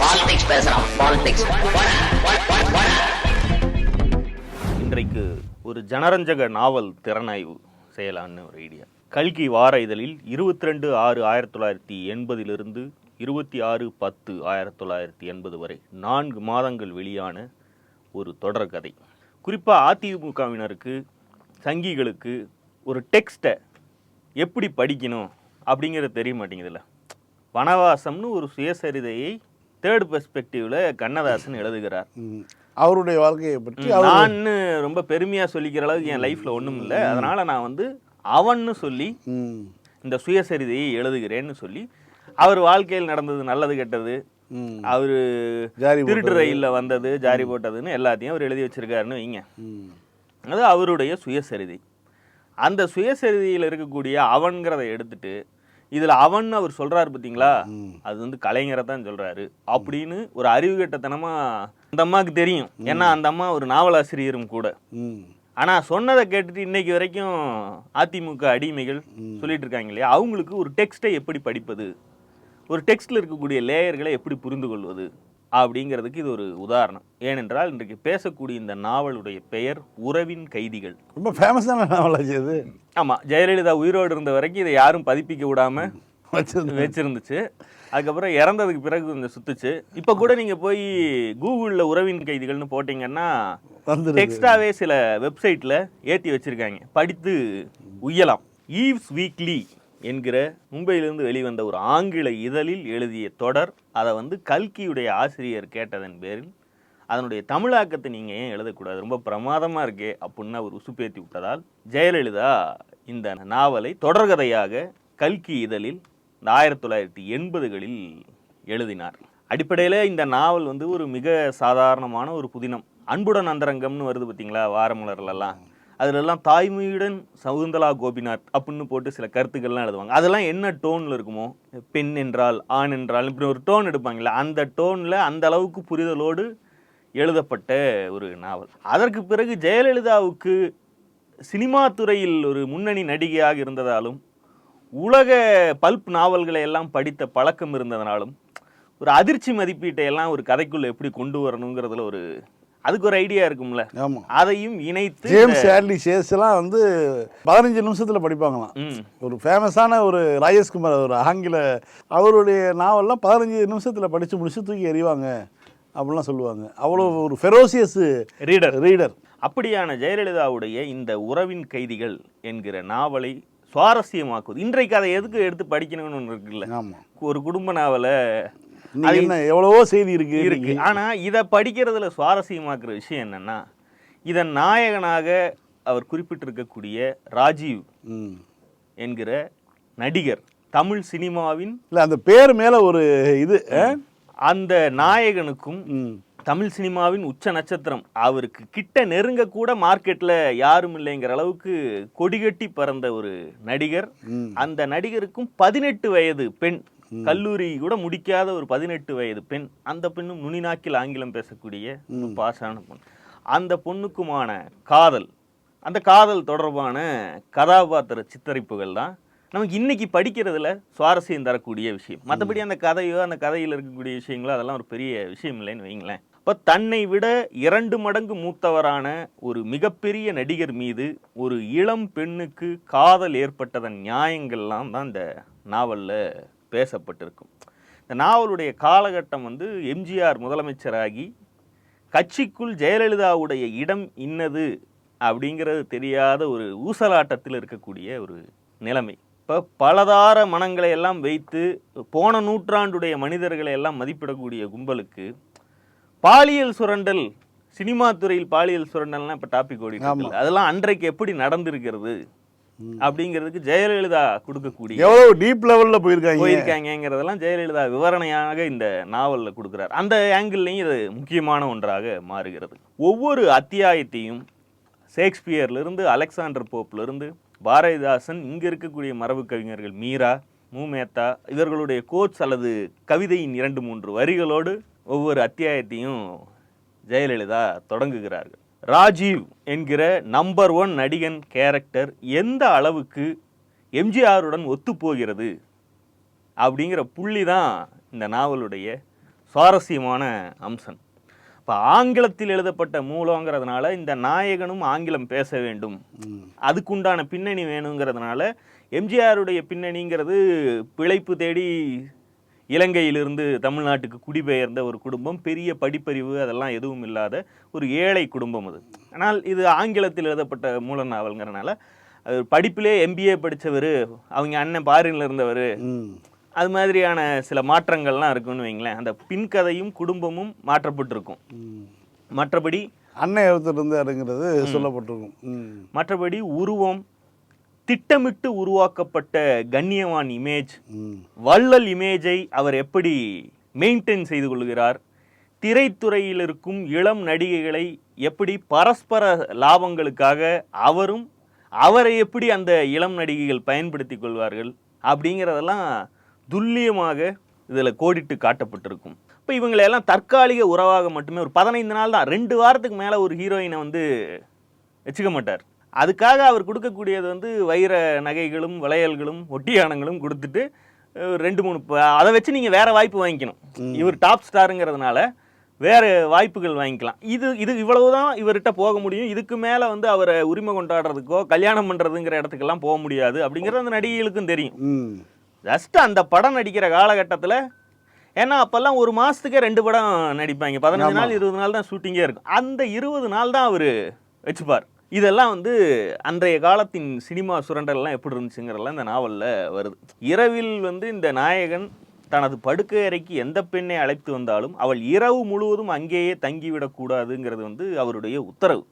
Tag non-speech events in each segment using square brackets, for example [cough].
Politics பேசுறான் politics இன்றைக்கு ஒரு ஜனரஞ்சக நாவல் திறனாய்வு செய்யலான்னு ஒரு ஐடியா கல்கி வார இதழில் இருபத்தி ரெண்டு ஆறு ஆயிரத்தி தொள்ளாயிரத்தி எண்பதிலிருந்து இருபத்தி ஆறு பத்து ஆயிரத்தி தொள்ளாயிரத்தி எண்பது வரை நான்கு மாதங்கள் வெளியான ஒரு தொடர்கதை குறிப்பாக அதிமுகவினருக்கு சங்கிகளுக்கு ஒரு டெக்ஸ்ட்டை எப்படி படிக்கணும் அப்படிங்கிறது தெரிய மாட்டேங்குதுல்ல. வனவாசம்னு ஒரு சுயசரிதையை தேர்ட் பெர்ஸ்பெக்டிவ்ல கண்ணதாசன் எழுதுகிறார். அவருடைய வாழ்க்கையை பற்றி நான் ரொம்ப பெருமையா சொல்லிக்கிற அளவுக்கு என் லைஃப்ல ஒண்ணும் இல்லை அதனால நான் வந்து அவன்னு சொல்லி. இந்த சுயசரிதையை எழுதுகிறேன்னு சொல்லி அவர் வாழ்க்கையில் நடந்தது நல்லது கெட்டது. அவரு திருட்டு ரயில்ல வந்தது ஜாரி போட்டதுன்னு எல்லாத்தையும் அவர் எழுதி வச்சிருக்காருன்னு வைங்க. அது அவருடைய சுயசரிதை அந்த சுயசரிதையில் இருக்கக்கூடிய அவன்கிறத எடுத்துட்டு இதுல அவன் அவர் சொல்றாரு பார்த்தீங்களா? அது வந்து கலைஞரை தான் சொல்றாரு. அப்படின்னு ஒரு அறிவு கட்டத்தனமா அந்த அம்மாவுக்கு தெரியும். ஏன்னா அந்த அம்மா ஒரு நாவலாசிரியரும் கூட. ம். ஆனா சொன்னதை கேட்டுட்டு இன்னைக்கு வரைக்கும் அதிமுக அடிமைகள் சொல்லிட்டு இருக்காங்க இல்லையா? அவங்களுக்கு ஒரு டெக்ஸ்ட்டை எப்படி படிப்பது? ஒரு டெக்ஸ்ட்ல இருக்கக்கூடிய லேயர்களை எப்படி புரிந்து கொள்வது அப்படிங்கிறதுக்கு இது ஒரு உதாரணம். ஏனென்றால் இன்றைக்கு பேசக்கூடிய இந்த நாவலுடைய பெயர் உறவின் கைதிகள். ரொம்ப ஃபேமஸான நாவலாச்சு அது? ஆமா ஜெயலலிதா உயிரோடு இருந்த வரைக்கும் இதை யாரும் பதிப்பிக்க விடாம வச்சிருந்தேன் வச்சிருந்துச்சு. அதுக்கப்புறம் இறந்ததுக்கு பிறகு கொஞ்சம் சுத்துச்சு. இப்போ கூட நீங்க போய் கூகுளில் உறவின் கைதிகள்னு போட்டீங்கன்னா டெக்ஸ்டாவே சில வெப்சைட்ல ஏத்தி வச்சிருக்காங்க. படித்து உய்யலாம். ஈவ்ஸ் வீக்லி என்கிற மும்பையிலிருந்து வெளிவந்த ஒரு ஆங்கில இதழில் எழுதிய தொடர் அதை வந்து கல்கியுடைய ஆசிரியர் கேட்டதன் பேரில் அதனுடைய தமிழாக்கத்தை நீங்கள் ஏன் எழுதக்கூடாது? ரொம்ப பிரமாதமாக இருக்கே அப்படின்னு அவர் உசுப்பேத்தி விட்டதால் ஜெயலலிதா இந்த நாவலை தொடர்கதையாக கல்கி இதழில் இந்த ஆயிரத்தி தொள்ளாயிரத்தி எண்பதுகளில் எழுதினார். அடிப்படையில் இந்த நாவல் வந்து ஒரு மிக சாதாரணமான ஒரு புதினம். அன்புடன் அந்தரங்கம்னு வருது பார்த்தீங்களா வாரமலர்லலாம் அதுலெல்லாம் தாய்மையுடன் சகுந்தலா கோபிநாத் அப்படின்னு போட்டு சில கருத்துக்கள்லாம் எழுதுவாங்க. அதெல்லாம் என்ன டோனில் இருக்குமோ? பெண் என்றால் ஆண் என்றால் இப்படி ஒரு டோன் எடுப்பாங்களே அந்த டோனில் அந்த அளவுக்கு புரிதலோடு எழுதப்பட்ட ஒரு நாவல். அதற்கு பிறகு ஜெயலலிதாவுக்கு சினிமா துறையில் ஒரு முன்னணி நடிகையாக இருந்ததாலும் உலக பல்ப் நாவல்களை எல்லாம் படித்த பழக்கம் இருந்ததனாலும் ஒரு அதிர்ச்சி மதிப்பீட்டை எல்லாம் ஒரு கதைக்குள்ளே எப்படி கொண்டு வரணுங்கிறதுல ஒரு அதுக்கு ஒரு ஐடியா இருக்கும்ல. ஆமா. அதையும் இணைத்து ஜேம்ஸ் ஷேஸ் எல்லாம் வந்து பதினஞ்சு நிமிஷத்துல படிப்பாங்களாம். ஒரு ஃபேமஸான ஒரு ராஜேஷ்குமார் ஒரு ஆங்கில அவருடைய நாவல்லாம் பதினஞ்சு நிமிஷத்துல படிச்சு முடிச்சு தூக்கி எறிவாங்க அப்படிலாம் சொல்லுவாங்க. அவ்வளோ ஒரு ஃபெரோசியஸ் ரீடர் ரீடர் அப்படியான ஜெயலலிதாவுடைய இந்த உறவின் கைதிகள் என்கிற நாவலை சுவாரஸ்யமாக்குவது. இன்றைக்கு அதை எதுக்கு எடுத்து படிக்கணும்னு ஒன்று இருக்குல்ல. ஆமா. ஒரு குடும்ப நாவலை என்ன எவ்வளவோ செய்தி இருக்கு இருக்கு ஆனா இதை படிக்கிறதுல சுவாரஸ்யமாக்குற விஷயம் என்னன்னா இதன் நாயகனாக அவர் குறிப்பிட்டிருக்கக்கூடிய ராஜீவ். என்கிற நடிகர் தமிழ் சினிமாவின் இல்ல அந்த பேர் மேல ஒரு இது? அந்த நாயகனுக்கும். தமிழ் சினிமாவின் உச்ச நட்சத்திரம் அவருக்கு கிட்ட நெருங்க கூட மார்க்கெட்ல யாரும் இல்லைங்கிற அளவுக்கு கொடிகட்டி பறந்த ஒரு நடிகர். அந்த நடிகருக்கும் பதினெட்டு வயது பெண் கல்லூரி கூட முடிக்காத ஒரு பதினெட்டு வயது பெண் அந்த பெண்ணும் நுனிநாக்கில் ஆங்கிலம் பேசக்கூடிய பாசான பொண்ணு. அந்த பொண்ணுக்குமான காதல் அந்த காதல் தொடர்பான கதாபாத்திர சித்தரிப்புகள் தான். நமக்கு இன்னைக்கு படிக்கிறதுல சுவாரஸ்யம் தரக்கூடிய விஷயம். மற்றபடி அந்த கதையோ அந்த கதையில் இருக்கக்கூடிய விஷயங்களோ அதெல்லாம் ஒரு பெரிய விஷயம் இல்லைன்னு வைங்களேன். இப்போ தன்னை விட இரண்டு மடங்கு மூத்தவரான ஒரு மிகப்பெரிய நடிகர் மீது ஒரு இளம் பெண்ணுக்கு காதல் ஏற்பட்டதன் நியாயங்கள்லாம் தான் இந்த நாவலில் பேசப்பட்டிருக்கும். இந்த நாவலுடைய காலகட்டம் வந்து எம்ஜிஆர் முதலமைச்சராகி கட்சிக்குள் ஜெயலலிதாவுடைய இடம் இன்னது அப்படிங்கிறது தெரியாத ஒரு ஊசலாட்டத்தில் இருக்கக்கூடிய ஒரு நிலைமை. இப்போ பலதார மனங்களை எல்லாம் வைத்து போன நூற்றாண்டுடைய மனிதர்களை எல்லாம் மதிப்பிடக்கூடிய கும்பலுக்கு பாலியல் சுரண்டல் சினிமா துறையில் பாலியல் சுரண்டல்னா இப்போ டாபிக் ஓடிட்டு இருக்குல்ல. அதெல்லாம் அன்றைக்கு எப்படி நடந்திருக்கிறது? அப்படிங்கிறதுக்கு ஜெயலலிதா கொடுக்கக்கூடிய எவ்வளவு டீப் லெவல்ல போயிருக்காங்க. போயிருக்காங்கிறதெல்லாம் ஜெயலலிதா விவரணையாக இந்த நாவல்ல கொடுக்குறார். அந்த ஆங்கிள்லையும் இது முக்கியமான ஒன்றாக மாறுகிறது. ஒவ்வொரு அத்தியாயத்தையும் ஷேக்ஸ்பியர்ல இருந்து அலெக்சாண்டர் போப்ல இருந்து பாரதிதாசன் இங்க இருக்கக்கூடிய மரபு கவிஞர்கள் மீரா மூமேத்தா இவர்களுடைய கோட்ஸ் அல்லது கவிதையின் இரண்டு மூன்று வரிகளோடு ஒவ்வொரு அத்தியாயத்தையும் ஜெயலலிதா தொடங்குகிறார்கள். ராஜீவ் என்கிற நம்பர் ஒன் நடிகன் கேரக்டர் எந்த அளவுக்கு எம்ஜிஆருடன் ஒத்துப்போகிறது அப்படிங்கிற புள்ளி தான் இந்த நாவலுடைய சுவாரஸ்யமான அம்சம். இப்போ ஆங்கிலத்தில் எழுதப்பட்ட மூலங்கிறதுனால இந்த நாயகனும் ஆங்கிலம் பேச வேண்டும். அதுக்குண்டான பின்னணி வேணுங்கிறதுனால எம்ஜிஆருடைய பின்னணிங்கிறது பிழைப்பு தேடி இலங்கையிலிருந்து தமிழ்நாட்டுக்கு குடிபெயர்ந்த ஒரு குடும்பம் பெரிய படிப்பறிவு அதெல்லாம் எதுவும் இல்லாத ஒரு ஏழை குடும்பம் அது. ஆனால் இது ஆங்கிலத்தில் எழுதப்பட்ட மூல நாவல்ங்கிறனால அது படிப்பிலே எம்பிஏ படித்தவர் அவங்க அண்ணன் பாரின்ல இருந்தவர் அது மாதிரியான சில மாற்றங்கள்லாம் இருக்குன்னு வைங்களேன். அந்த பின்கதையும் குடும்பமும் மாற்றப்பட்டிருக்கும். மற்றபடி அண்ணன் ஒருத்தர் இருந்தாருங்கிறது சொல்லப்பட்டிருக்கும். மற்றபடி உருவம் திட்டமிட்டு உருவாக்கப்பட்ட கண்ணியவான் இமேஜ். வள்ளல் இமேஜை அவர் எப்படி மெயின்டைன் செய்து கொள்கிறார்? திரைத்துறையில் இருக்கும் இளம் நடிகைகளை எப்படி பரஸ்பர லாபங்களுக்காக அவரும் அவரை எப்படி அந்த இளம் நடிகைகள் பயன்படுத்தி கொள்வார்கள் அப்படிங்கிறதெல்லாம் துல்லியமாக இதில் கோடிட்டு காட்டப்பட்டிருக்கும். இப்போ இவங்களை எல்லாம் தற்காலிக உறவாக மட்டுமே ஒரு பதினைந்து நாள் தான் ரெண்டு வாரத்துக்கு மேலே ஒரு ஹீரோயினை வந்து வச்சுக்க மாட்டார். அதுக்காக அவர் கொடுக்கக்கூடியது வந்து வைர நகைகளும் வளையல்களும் ஒட்டியானங்களும் கொடுத்துட்டு ரெண்டு மூணு அதை வச்சு நீங்கள் வேற வாய்ப்பு வாங்கிக்கணும். இவர் டாப் ஸ்டாருங்கிறதுனால வேற வாய்ப்புகள் வாங்கிக்கலாம். இது இது இவ்வளவுதான் இவர்கிட்ட போக முடியும். இதுக்கு மேலே வந்து அவரை உரிமை கொண்டாடுறதுக்கோ கல்யாணம் பண்ணுறதுங்கிற இடத்துக்கெல்லாம் போக முடியாது அப்படிங்கிறது அந்த நடிகைகளுக்கும் தெரியும். ஜஸ்ட் அந்த படம் நடிக்கிற காலகட்டத்தில் ஏன்னா அப்போல்லாம் ஒரு மாதத்துக்கே ரெண்டு படம் நடிப்பாங்க. பதினஞ்சு நாள் இருபது நாள் தான் ஷூட்டிங்கே இருக்கும். அந்த இருபது நாள் தான் அவர் வச்சுப்பார். இதெல்லாம் வந்து அன்றைய காலத்தின் சினிமா சுரண்டல்லாம் எப்படி இருந்துச்சுங்கிறதெல்லாம் இந்த நாவலில் வருது. இரவில் வந்து இந்த நாயகன் தனது படுக்கை அறைக்கு எந்த பெண்ணை அழைத்து வந்தாலும் அவள் இரவு முழுவதும் அங்கேயே தங்கிவிடக்கூடாதுங்கிறது வந்து அவருடைய உத்தரவு.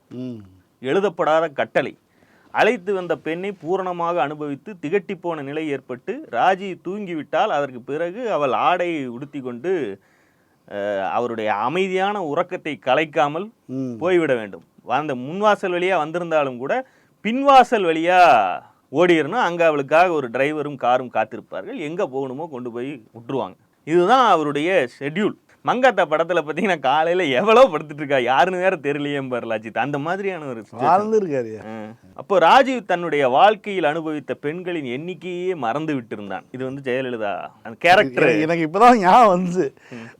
எழுதப்படாத கட்டளை. அழைத்து வந்த பெண்ணை பூரணமாக அனுபவித்து திகட்டி போன நிலை ஏற்பட்டு ராஜி தூங்கிவிட்டால் அதற்கு பிறகு அவள் ஆடை உடுத்தி கொண்டு அவருடைய அமைதியான உறக்கத்தை கலைக்காமல் போய்விட வேண்டும். அந்த முன்வாசல் வழியாக வந்திருந்தாலும் கூட பின்வாசல் வழியாக ஓடிடணும் அங்கே அவளுக்காக ஒரு டிரைவரும் காரும் காத்திருப்பார்கள். எங்கே போகணுமோ கொண்டு போய் விட்டுருவாங்க. இதுதான் அவருடைய ஷெட்யூல் மங்காத்தா படத்துல பாத்தீங்கன்னா காலையில எவ்வளவு படுத்துட்டு இருக்கா? யாருன்னு வேற தெரியலையே பாரு அஜித் அந்த மாதிரியான ஒரு. வாழ்ந்துருக்காரு. அப்போ ராஜீவ் தன்னுடைய வாழ்க்கையில் அனுபவித்த பெண்களின் எண்ணிக்கையே மறந்து விட்டிருந்தான். இது வந்து ஜெயலலிதா அந்த கேரக்டர் எனக்கு- இப்பதான் ஞாபகம் வந்துச்சு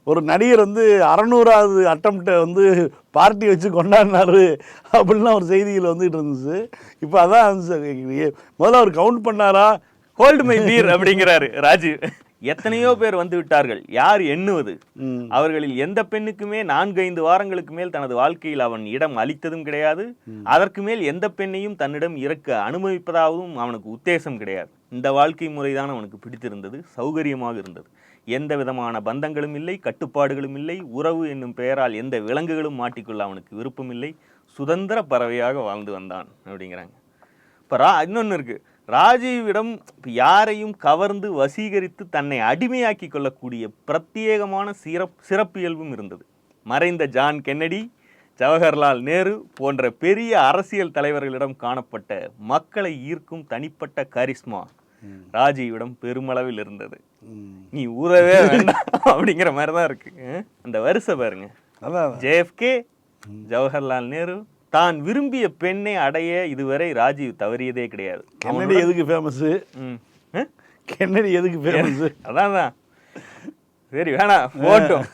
ஒரு நடிகர் வந்து அறநூறாவது அட்டம்ப்டை வந்து பார்ட்டி வச்சு கொண்டாடினாரு அப்படின்லாம் ஒரு செய்திகள் வந்துட்டு இருந்துச்சு. இப்போ அதான். முதல்ல அவர் கவுண்ட் பண்ணாரா? ஹோல்டு மை பீர் அப்படிங்கிறாரு ராஜீவ். எத்தனையோ பேர் வந்து விட்டார்கள். யார் எண்ணுவது. அவர்களில் எந்த பெண்ணுக்குமே நான்கு ஐந்து வாரங்களுக்கு மேல் தனது வாழ்க்கையில் அவன் இடம் அளித்ததும் கிடையாது. அதற்கு மேல் எந்த பெண்ணையும் தன்னிடம் இறக்க அனுமதிப்பதாகவும் அவனுக்கு உத்தேசம் கிடையாது. இந்த வாழ்க்கை முறைதான் அவனுக்கு பிடித்திருந்தது சௌகரியமாக இருந்தது. எந்த விதமான பந்தங்களும் இல்லை கட்டுப்பாடுகளும் இல்லை உறவு என்னும் பெயரால் எந்த விலங்குகளும் மாட்டிக்கொள்ள அவனுக்கு விருப்பமில்லை சுதந்திர பறவையாக வாழ்ந்து வந்தான் அப்படிங்கிறாங்க. இப்போ ரா இன்னொன்று இருக்கு. ராஜீவிடம் யாரையும் கவர்ந்து வசீகரித்து தன்னை அடிமையாக்கி கொள்ளக்கூடிய பிரத்யேகமான சிறப் சிறப்பியல்பும் இருந்தது. மறைந்த ஜான் கென்னடி ஜவஹர்லால் நேரு போன்ற பெரிய அரசியல் தலைவர்களிடம் காணப்பட்ட மக்களை ஈர்க்கும் தனிப்பட்ட கரிஸ்மா ராஜீவிடம் பெருமளவில் இருந்தது. நீ ஊறவே வேண்டாம் அப்படிங்கிற மாதிரி தான் இருக்கு? அந்த வரிசை பாருங்க. ஜேஎஃப்கே ஜவஹர்லால் நேரு தான் விரும்பிய பெண்ணை அடைய இதுவரை ராஜீவ் தவறியதே கிடையாது. கென்னடி எதுக்கு ஃபேமஸு? கென்னடி எதுக்கு ஃபேமஸு அதான் தான் சரி வேணாம் போட்டும்.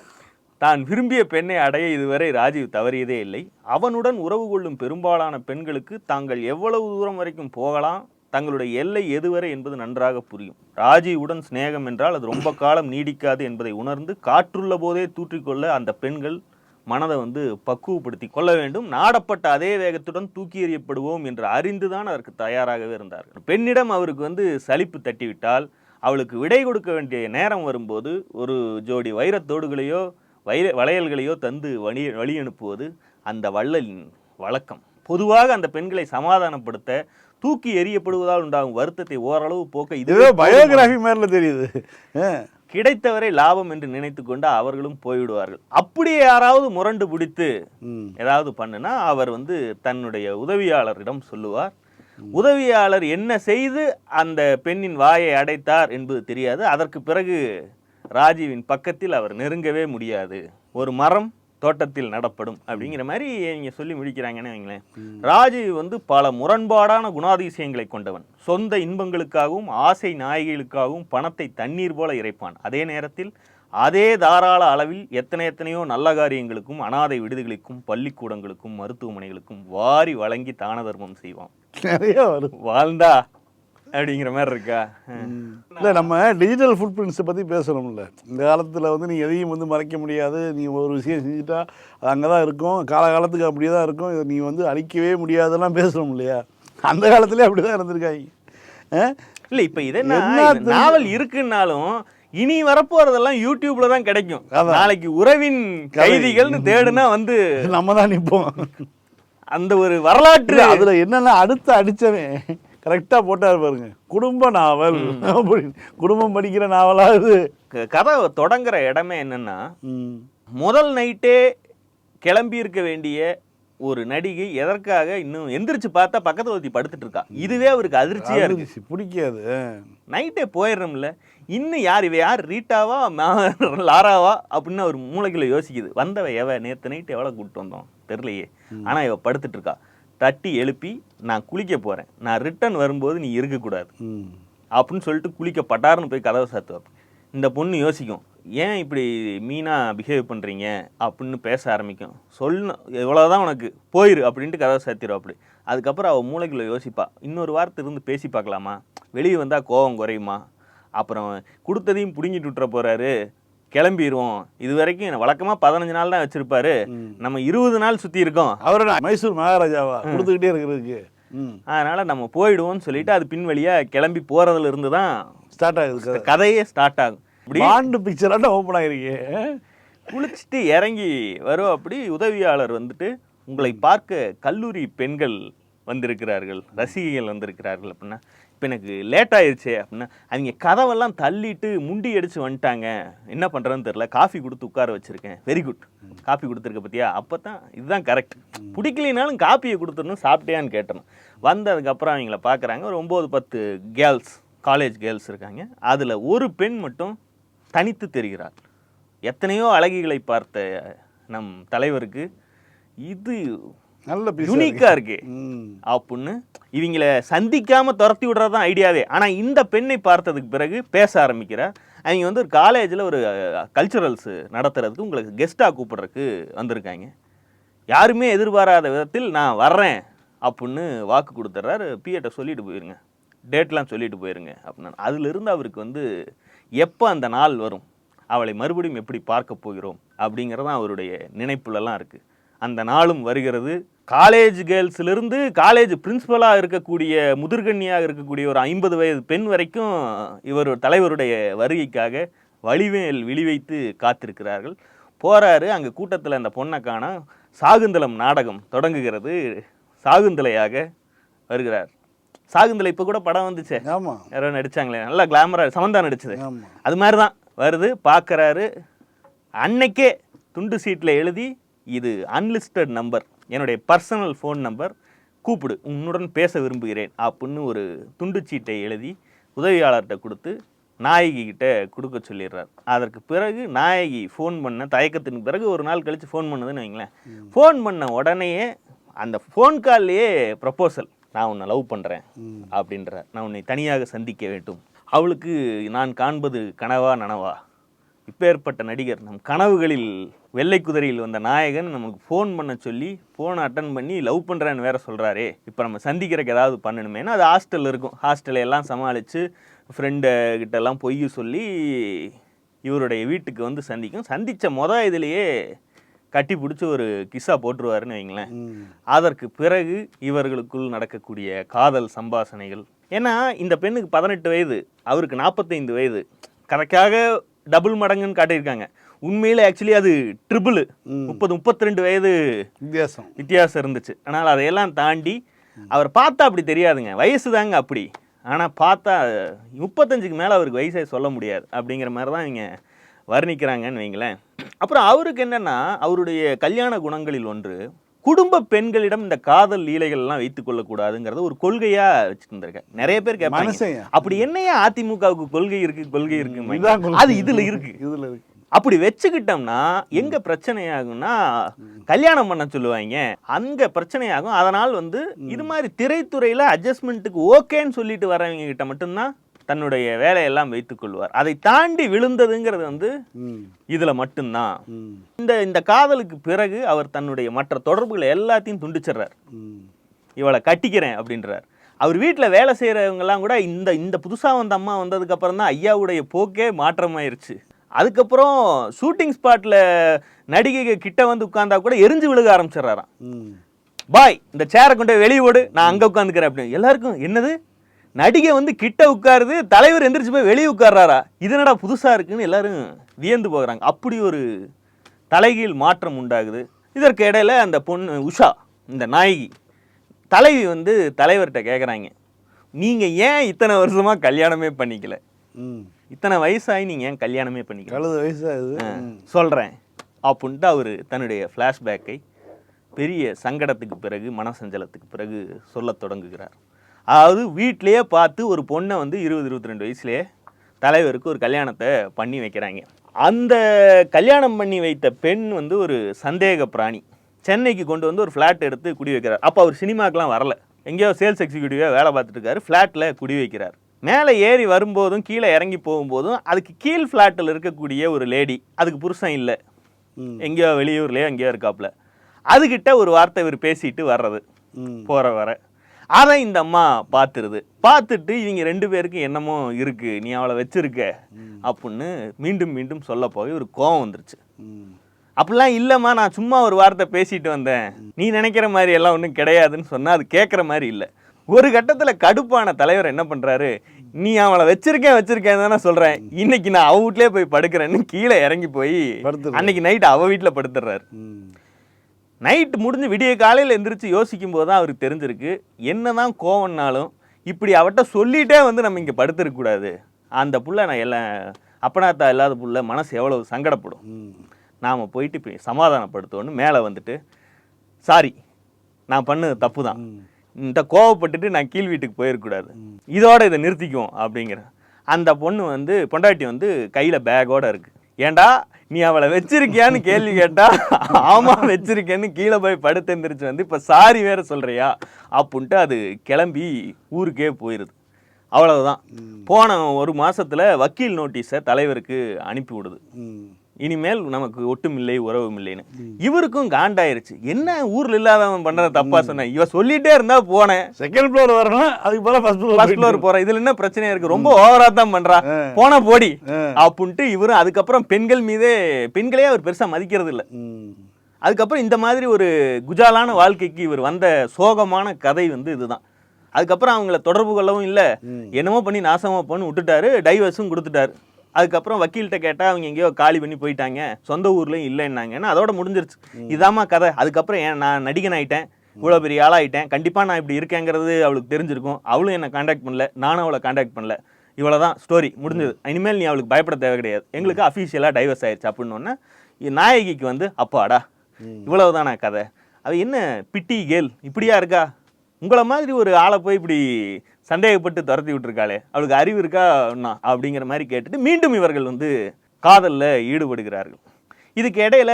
தான் விரும்பிய பெண்ணை அடைய இதுவரை ராஜீவ் தவறியதே இல்லை. அவனுடன் உறவு கொள்ளும் பெரும்பாலான பெண்களுக்கு தாங்கள் எவ்வளவு தூரம் வரைக்கும் போகலாம் தங்களுடைய எல்லை எதுவரை என்பது நன்றாக புரியும். ராஜீவுடன் சிநேகம் என்றால் அது ரொம்ப காலம் நீடிக்காது என்பதை உணர்ந்து காற்றுள்ள போதே தூற்றிக்கொள்ள அந்த பெண்கள் மனதை வந்து பக்குவப்படுத்தி கொள்ள வேண்டும். நாடப்பட்ட அதே வேகத்துடன் தூக்கி எறியப்படுவோம் என்று அறிந்துதான் அதற்கு தயாராகவே இருந்தார் பெண்ணிடம் அவருக்கு வந்து சலிப்பு தட்டிவிட்டால் அவளுக்கு விடை கொடுக்க வேண்டிய நேரம் வரும்போது ஒரு ஜோடி வைரத்தோடுகளையோ வைர வளையல்களையோ தந்து வழி வழி அனுப்புவது அந்த வள்ளலின் வழக்கம். பொதுவாக அந்த பெண்களை சமாதானப்படுத்த தூக்கி எறியப்படுவதால் உண்டாகும் வருத்தத்தை ஓரளவு போக்க இதுவே பயோகிராஃபி மாதிரில தெரியுது. கிடைத்தவரை லாபம் என்று நினைத்து கொண்டு அவர்களும் போய்விடுவார்கள். அப்படியே யாராவது முரண்டு பிடித்து ஏதாவது பண்ணுனா அவர் வந்து தன்னுடைய உதவியாளரிடம் சொல்லுவார். உதவியாளர் என்ன செய்து அந்த பெண்ணின் வாயை அடைத்தார் என்பது தெரியாது. அதற்கு பிறகு ராஜீவின் பக்கத்தில் அவர் நெருங்கவே முடியாது. ஒரு மரம் தோட்டத்தில் நடப்படும் அப்படிங்கிற மாதிரி நீங்க சொல்லி முடிக்கிறாங்கன்னு வைங்களேன். ராஜீவ் வந்து பல முரண்பாடான குணாதிசயங்களை கொண்டவன். சொந்த இன்பங்களுக்காகவும் ஆசை நாயகிகளுக்காகவும் பணத்தை தண்ணீர் போல இறைப்பான். அதே நேரத்தில் அதே தாராள அளவில் எத்தனை எத்தனையோ நல்ல காரியங்களுக்கும் அனாதை விடுதிகளுக்கும் பள்ளிக்கூடங்களுக்கும் மருத்துவமனைகளுக்கும் வாரி வழங்கி தான தர்மம் செய்வான். நிறைய வரும். வாழ்ந்தா அப்படிங்கிற மாதிரி இருக்கா? இல்லை நம்ம டிஜிட்டல் ஃபுட் பிரிண்ட்ஸை பற்றி பேசுகிறோம்ல இந்த காலத்தில் வந்து நீ எதையும் வந்து மறைக்க முடியாது. நீ ஒரு விஷயம் செஞ்சுட்டா அது அங்கே தான் இருக்கும். காலகாலத்துக்கு அப்படியே தான் இருக்கும். இதை நீ வந்து அழிக்கவே முடியாதெல்லாம் பேசுகிறோம் இல்லையா? அந்த காலத்துலேயே அப்படி தான் இருந்திருக்காங்க? இல்ல இப்ப இது நாவல் இருக்குன்னாலும் இனி வரப்போறதெல்லாம் யூடியூப்ல தான் கிடைக்கும். நாளைக்கு உறவின் கைதிகள்னு தேடுனா வந்து நம்ம தான் நிற்போம் அந்த ஒரு வரலாற்று அதில் என்னென்ன அடுத்து அடித்தவன்? கரெக்டாக போட்டார் பாருங்க. குடும்ப நாவல். அப்படின்னு குடும்பம் படிக்கிற நாவலா இது. க- கதை தொடங்குற இடமே என்னன்னா. முதல் நைட்டே கிளம்பி இருக்க வேண்டிய ஒரு நடிகை எதற்காக இன்னும் எந்திரிச்சு பார்த்தா பக்கத்துல ஒருத்தி படுத்துட்டு இருக்கா. இதுவே அவருக்கு அதிர்ச்சியா இருக்கு. அதிர்ச்சி, பிடிக்காது. நைட்டே போயிடுறோம்ல. இன்னும் யார் இவ யார்? ரீட்டாவா லாராவா? அப்படின்னு அவர் மூளைக்குள்ள யோசிக்குது. வந்தவ எவ? நேத்து நைட் எவ்வளோ கூப்பிட்டு வந்தோம்? தெரியலையே. ஆனா இவ படுத்துட்டு இருக்கா. தட்டி எழுப்பி நான் குளிக்க போறேன். நான் ரிட்டர்ன் வரும்போது நீ இருக்கக்கூடாது. அப்படின்னு சொல்லிட்டு குளிக்க பட்டாருன்னு போய் கதவை சாத்துவார் இந்த பொண்ணு யோசிக்கும் ஏன் இப்படி மீனா பிஹேவ் பண்ணுறீங்க அப்படின்னு பேச ஆரம்பிக்கும். சொல்லணும் எவ்வளோதான் உனக்கு. போயிரு அப்படின்ட்டு கதவை சாத்திடுவா அப்படி அதுக்கப்புறம் அவள் மூளைக்குள்ள யோசிப்பா இன்னொரு வார்த்தை இருந்து பேசி பார்க்கலாமா? வெளியே வந்தால் கோவம் குறையுமா? அப்புறம் கொடுத்ததையும் பிடுங்கிட்டு விட்டுற போறாரு. கிளம்பிடுவோம் இது வரைக்கும் வழக்கமாக பதினஞ்சு நாள் தான் வச்சிருப்பாரு. நம்ம இருபது நாள் சுற்றி இருக்கோம். அவரை நான் மைசூர் மகாராஜாவா? கொடுத்துக்கிட்டே இருக்கிறதுக்கு. அதனால நம்ம போயிடுவோம்னு சொல்லிட்டு அது பின் வழியா கிளம்பி போறதுல இருந்து தான் ஸ்டார்ட் ஆகுது. கதை. கதையே ஸ்டார்ட் ஆகும். இப்படி பாண்டு பிக்சராட்ட ஓப்பன் ஆகிருக்கு குளிச்சுட்டு இறங்கி வரும் அப்படி உதவியாளர் வந்துட்டு உங்களை பார்க்க கல்லூரி பெண்கள் வந்திருக்கிறார்கள் ரசிகைகள் வந்திருக்கிறார்கள் அப்படின்னா இப்போ எனக்கு லேட் ஆயிடுச்சு அப்படின்னா அவங்க கதவெல்லாம் தள்ளிட்டு முண்டி அடித்து வந்துட்டாங்க. என்ன பண்ணுறதுன்னு தெரில காஃபி கொடுத்து உட்கார வச்சுருக்கேன். வெரி குட் காஃபி கொடுத்துருக்க பற்றியா அப்போ தான் இதுதான் கரெக்ட் பிடிக்கலைனாலும் காப்பியை கொடுத்துடணும் சாப்பிட்டியான்னு கேட்டணும். வந்ததுக்கப்புறம் அவங்கள பார்க்குறாங்க ஒரு ஒம்பது பத்து கேர்ள்ஸ் காலேஜ் கேர்ள்ஸ் இருக்காங்க. அதில் ஒரு பெண் மட்டும் தனித்து தெரிகிறார் எத்தனையோ அழகிகளை பார்த்த நம் தலைவருக்கு இது நல்ல piece ஆ யூனிக்கா இருக்கு. அப்படின்னு இவங்கள சந்திக்காம துரத்தி விடுறதுதான் ஐடியாவே ஆனா இந்த பெண்ணை பார்த்ததுக்கு பிறகு பேச ஆரம்பிக்கிறார் அவங்க வந்து ஒரு காலேஜில் ஒரு கல்ச்சுரல்ஸ் நடத்துறதுக்கு உங்களுக்கு கெஸ்ட்டாக கூப்பிடுறதுக்கு வந்திருக்காங்க. யாருமே எதிர்பாராத விதத்தில் நான் வர்றேன் அப்படின்னு வாக்கு கொடுத்துட்றாரு பிஏட்ட சொல்லிட்டு போயிருங்க. டேட்லாம் சொல்லிட்டு போயிருங்க அப்படின்னு. அதிலிருந்து அவருக்கு வந்து எப்போ அந்த நாள் வரும்? அவளை மறுபடியும் எப்படி பார்க்க போகிறோம்? அப்படிங்கிறது தான் அவருடைய நினைப்புலலாம் இருக்குது அந்த நாளும் வருகிறது. காலேஜ் கேர்ள்ஸ்லேருந்து காலேஜ் பிரின்சிபலாக இருக்கக்கூடிய முதிர்கண்ணியாக இருக்கக்கூடிய ஒரு ஐம்பது வயது பெண் வரைக்கும் இவர் தலைவருடைய வருகைக்காக வழிவேல் விழிவைத்து காத்திருக்கிறார்கள். போறாரு அங்கே கூட்டத்தில் அந்த பொண்ணை காண சாகுந்தலம் நாடகம் தொடங்குகிறது. சாகுந்தலையாக வருகிறார். சாகுந்தலை இப்போ கூட படம் வந்துச்சே. யாரோ நடிச்சாங்களே. நல்லா கிளாமரா சமந்தா நடிச்சது. அது மாதிரி தான் வருது பார்க்குறாரு அன்னைக்கே துண்டு சீட்டில் எழுதி இது அன்லிஸ்டட் நம்பர் என்னுடைய பர்சனல் ஃபோன் நம்பர் கூப்பிடு உன்னுடன் பேச விரும்புகிறேன் அப்படின்னு ஒரு துண்டு சீட்டை எழுதி உதவியாளர்கிட்ட கொடுத்து நாயகி கிட்ட கொடுக்க சொல்லிடுறார். அதற்கு பிறகு நாயகி ஃபோன் பண்ண தயக்கத்தின் பிறகு ஒரு நாள் கழித்து ஃபோன் பண்ணதுன்னு வைங்களேன். ஃபோன் பண்ண உடனேயே அந்த ஃபோன் கால்லையே ப்ரப்போசல் நான் உன்னை லவ் பண்ணுறேன் அப்படின்றார். நான் உன்னை தனியாக சந்திக்க வேண்டும். அவளுக்கு நான் காண்பது கனவா நனவா? இப்பேற்பட்ட நடிகர். நம் கனவுகளில் வெள்ளை குதிரையில் வந்த நாயகன் நமக்கு ஃபோன் பண்ண சொல்லி ஃபோனை அட்டன் பண்ணி லவ் பண்ணுறேன்னு வேற சொல்கிறாரே இப்போ நம்ம சந்திக்கிறக்கு ஏதாவது பண்ணணுமேனா அது ஹாஸ்டலில் இருக்கும். ஹாஸ்டலை எல்லாம் சமாளித்து ஃப்ரெண்டு கிட்டெல்லாம் பொய் சொல்லி இவருடைய வீட்டுக்கு வந்து சந்திக்கும். சந்தித்த மொத இதுலேயே கட்டி பிடிச்சி ஒரு கிஸ்ஸா போட்டுருவாருன்னு வைங்களேன். அதற்கு பிறகு இவர்களுக்குள் நடக்கக்கூடிய காதல் சம்பாஷணைகள். ஏன்னா இந்த பெண்ணுக்கு பதினெட்டு வயது அவருக்கு நாற்பத்தைந்து வயது. கரெக்டாக டபுள் மடங்குன்னு காட்டியிருக்காங்க. உண்மையில ஆக்சுவலி அது ட்ரிபிள் முப்பது முப்பத்தி ரெண்டு வயது வித்தியாசம். வித்தியாசம் இருந்துச்சு. ஆனால் அதையெல்லாம் தாண்டி அவர் பார்த்தா அப்படி தெரியாதுங்க. வயசு தாங்க அப்படி. ஆனால் பார்த்தா முப்பத்தஞ்சுக்கு மேலே அவருக்கு வயசே சொல்ல முடியாது. அப்படிங்கிற மாதிரி தான் இவங்க வர்ணிக்கிறாங்கன்னு வைங்களேன். அப்புறம் அவருக்கு என்னன்னா அவருடைய கல்யாண குணங்களில் ஒன்று குடும்ப பெண்களிடம் இந்த காதல் லீலைகள் எல்லாம் வைத்துக் கொள்ளக்கூடாதுங்கிறத ஒரு கொள்கையா வச்சுட்டு இருந்திருக்காரு நிறைய பேர் கேட்பாங்க. அப்படி என்னையா அதிமுகவுக்கு கொள்கை இருக்கு கொள்கை இருக்கு. அது இதுல இருக்கு. இதுல இருக்கு. அப்படி வச்சுக்கிட்டோம்னா எங்க பிரச்சனையாகும்னா கல்யாணம் பண்ண சொல்லுவாங்க. அங்க பிரச்சனையாகும். அதனால் வந்து இது மாதிரி திரைத்துறையில அட்ஜஸ்ட்மெண்ட்டுக்கு ஓகேன்னு சொல்லிட்டு வரவங்க கிட்ட மட்டும்தான் தன்னுடைய வேலையெல்லாம் வைத்துக் கொள்வார். அதை தாண்டி விழுந்ததுங்கிறது வந்து இதுல மட்டும்தான். இந்த இந்த காதலுக்கு பிறகு அவர் தன்னுடைய மற்ற தொடர்புகளை எல்லாத்தையும் துண்டிச்சிடுறார். இவளை கட்டிக்கிறேன் அப்படின்றார். அவர் வீட்டில் வேலை செய்கிறவங்கெல்லாம் கூட இந்த இந்த புதுசாக வந்த அம்மா வந்ததுக்கப்புறம் தான் ஐயாவுடைய போக்கே மாற்றமாயிருச்சு. அதுக்கப்புறம் ஷூட்டிங் ஸ்பாட்டில் நடிகை கிட்ட வந்து உட்கார்ந்தா கூட எரிஞ்சு விழுக ஆரம்பிச்சிடுறாராம். பாய் இந்த சேரை கொண்டு வெளியே ஓடு நான் அங்கே உட்காந்துக்கிறேன் அப்படின்னு. எல்லாருக்கும் என்னது? நடிகை வந்து கிட்ட உட்காருது தலைவர் எந்திரிச்சு போய் வெளியே உட்கார்றாரா? இது என்னடா புதுசாக இருக்குன்னு எல்லாரும் வியந்து போகிறாங்க. அப்படி ஒரு தலைகீழ் மாற்றம் உண்டாகுது. இதற்கு இடையில அந்த பொண்ணு உஷா இந்த நாயகி தலைவி வந்து தலைவர்கிட்ட கேட்குறாங்க நீங்கள் ஏன் இத்தனை வருஷமாக கல்யாணமே பண்ணிக்கல? இத்தனை வயசாகி நீங்கள் ஏன் கல்யாணமே பண்ணிக்கல? கழுத வயசாகுது சொல்கிறேன் அப்படின்ட்டு அவர் தன்னுடைய ஃப்ளாஷ்பேக்கை பெரிய சங்கடத்துக்கு பிறகு மனசஞ்சலத்துக்கு பிறகு சொல்லத் தொடங்குகிறார். அதாவது வீட்டிலேயே பார்த்து ஒரு பொண்ணை வந்து இருபது இருபத்தி ரெண்டு வயசுலேயே தலைவருக்கு ஒரு கல்யாணத்தை பண்ணி வைக்கிறாங்க. அந்த கல்யாணம் பண்ணி வைத்த பெண் வந்து ஒரு சந்தேக பிராணி. சென்னைக்கு கொண்டு வந்து ஒரு ஃப்ளாட் எடுத்து குடி வைக்கிறார். அப்போ அவர் சினிமாக்கெலாம் வரல. எங்கேயோ சேல்ஸ் எக்ஸிக்யூட்டிவாக வேலை பார்த்துட்டு இருக்காரு. ஃப்ளாட்டில் குடி வைக்கிறார். மேலே ஏறி வரும்போதும் கீழே இறங்கி போகும்போதும் அதுக்கு கீழ் ஃப்ளாட்டில் இருக்கக்கூடிய ஒரு லேடி அதுக்கு புருஷன் இல்லை. எங்கேயோ வெளியூர்லேயோ எங்கேயோ இருக்காப்புல. அதுகிட்ட ஒரு வார்த்தை இவர் பேசிட்டு வர்றது. போகிற வர. அதை இந்த அம்மா பார்த்துருது. பார்த்துட்டு இவங்க ரெண்டு பேருக்கும் என்னமோ இருக்கு நீ அவளை வச்சிருக்க அப்படின்னு மீண்டும் மீண்டும் சொல்ல போய் ஒரு கோவம் வந்துருச்சு. அப்படிலாம் இல்லைம்மா நான் சும்மா ஒரு வார்த்தை பேசிட்டு வந்தேன். நீ நினைக்கிற மாதிரி எல்லாம் ஒன்றும் கிடையாதுன்னு சொன்னா அது கேட்குற மாதிரி இல்லை. ஒரு கட்டத்தில் கடுப்பான தலைவர் என்ன பண்ணுறாரு நீ அவளை வச்சிருக்கேன் வச்சிருக்கேன் தானே சொல்கிறேன் இன்னைக்கு நான் அவ வீட்லயே போய் படுக்கிறேன்னு கீழே இறங்கி போய். அன்னைக்கு நைட் அவ வீட்டில் படுத்துடுறாரு நைட்டு முடிஞ்சு விடிய காலையில் எந்திரிச்சு யோசிக்கும் போது தான் அவருக்கு தெரிஞ்சிருக்கு. என்ன தான் கோவம்னாலும் இப்படி அவட்ட சொல்லிட்டே வந்து நம்ம இங்கே படுத்துருக்கக்கூடாது அந்த புள்ள நான் எல்லாம் அப்பனாத்தா இல்லாத புள்ள மனசு எவ்வளவு சங்கடப்படும். நாம் போயிட்டு இப்போ சமாதானப்படுத்தோன்னு மேலே வந்துட்டு சாரி நான் பண்ணது தப்பு தான் இந்த கோவப்பட்டுட்டு நான் கீழ் வீட்டுக்கு போயிடக்கூடாது இதோட இதை நிறுத்திக்குவோம் அப்படிங்கிற. அந்த பொண்ணு வந்து பொண்டாட்டி வந்து கையில் பேக்கோடு இருக்குது ஏன்டா நீ அவளை வச்சிருக்கியான்னு கேள்வி கேட்டா ஆமா வச்சிருக்கேன்னு கீழே போய் படுத்து எந்திரிச்சு வந்து இப்போ சாரி வேற சொல்றியா? அப்படின்ட்டு அது கிளம்பி ஊருக்கே போயிடுது அவ்வளவுதான். போன ஒரு மாசத்துல வக்கீல் நோட்டீஸை தலைவருக்கு அனுப்பி விடுது இனிமேல் நமக்கு ஒட்டும் இல்லை உறவும் இல்லைன்னு இவருக்கும் காண்டாயிருச்சு. என்ன ஊர்ல இல்லாதவன் பண்ற தப்பா சொன்னேன் இவ சொல்லிட்டே இருந்தா போனேன். செகண்ட் ஃப்ளோர் வரணும் அதுக்கு போல ஃபர்ஸ்ட் ஃபர்ஸ்ட் ஃப்ளோர் ஃப்ளோர் போறேன். இதுல என்ன பிரச்சனையா இருக்கு? ரொம்ப ஓவரா தான் பண்றா. போன போடி. அப்படின்ட்டு இவரும் அதுக்கப்புறம் பெண்கள் மீதே பெண்களே அவர் பெருசா மதிக்கிறது இல்ல அதுக்கப்புறம் இந்த மாதிரி ஒரு குஜாலான வாழ்க்கைக்கு இவர் வந்த சோகமான கதை வந்து இதுதான். அதுக்கப்புறம் அவங்கள தொடர்பு கொள்ளவும் இல்லை. என்னமோ பண்ணி நாசமா பண்ணி விட்டுட்டாரு. டைவர்ஸும் கொடுத்துட்டாரு. அதுக்கப்புறம் வக்கீல்கிட்ட கேட்டால் அவங்க எங்கேயோ காலி பண்ணி போயிட்டாங்க. சொந்த ஊர்லயும் இல்லைன்னாங்கன்னா அதோட முடிஞ்சிருச்சு. இதாம்மா கதை. அதுக்கப்புறம் ஏன் நான் நடிகன் ஆயிட்டேன் இவ்வளோ பெரிய ஆளாயிட்டேன். கண்டிப்பாக நான் இப்படி இருக்கேங்கிறது அவளுக்கு தெரிஞ்சிருக்கும். அவளும் என்னை காண்டாக்ட் பண்ணல. நானும் அவளை காண்டாக்ட் பண்ணல. இவ்வளோதான் ஸ்டோரி முடிஞ்சது. இனிமேல் நீ அவளுக்கு பயப்பட தேவை கிடையாது. எங்களுக்கு அஃபீஷியலாக டைவர்ஸ் ஆயிடுச்சு அப்படின்னு நாயகிக்கு வந்து அப்பாடா இவ்வளவுதானா கதை? அவ என்ன பிட்டி கேள் இப்படியா இருக்கா? உங்களை மாதிரி ஒரு ஆளை போய் இப்படி சந்தேகப்பட்டு துரத்தி விட்டுருக்காளே. அவளுக்கு அறிவு இருக்கா? என்ன அப்படிங்கிற மாதிரி கேட்டுட்டு மீண்டும் இவர்கள் வந்து காதலில் ஈடுபடுகிறார்கள். இதுக்கு இடையில